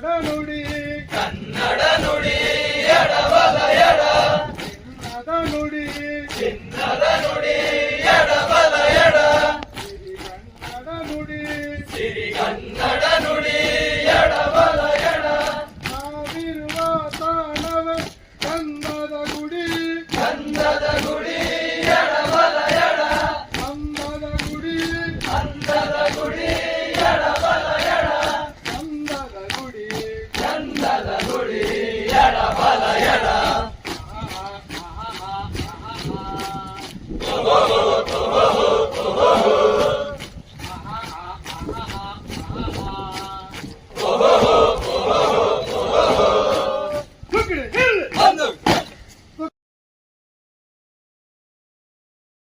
ಕನ್ನಡ ನುಡಿ. ಕನ್ನಡ ನುಡಿ ಎಡಬಲ ಎಡ. ಚಿನ್ನದ ನುಡಿ. ಚಿನ್ನದ ನುಡಿ ಎಡಬಲ ಎಡ. ಸಿರಿ ಕನ್ನಡ ನುಡಿ. ಸಿರಿ ಕನ್ನಡ ನುಡಿ ಎಡಬಲ ಎಡ. ನಾವಿರುವ ತಾಣವೇ ಕನ್ನದ ಗುಡಿ. ಕನ್ನಡ ಗುಡಿ ಎಡಬಲ ಎಡ. ಅನ್ನದ ಗುಡಿ. ಕನ್ನಡ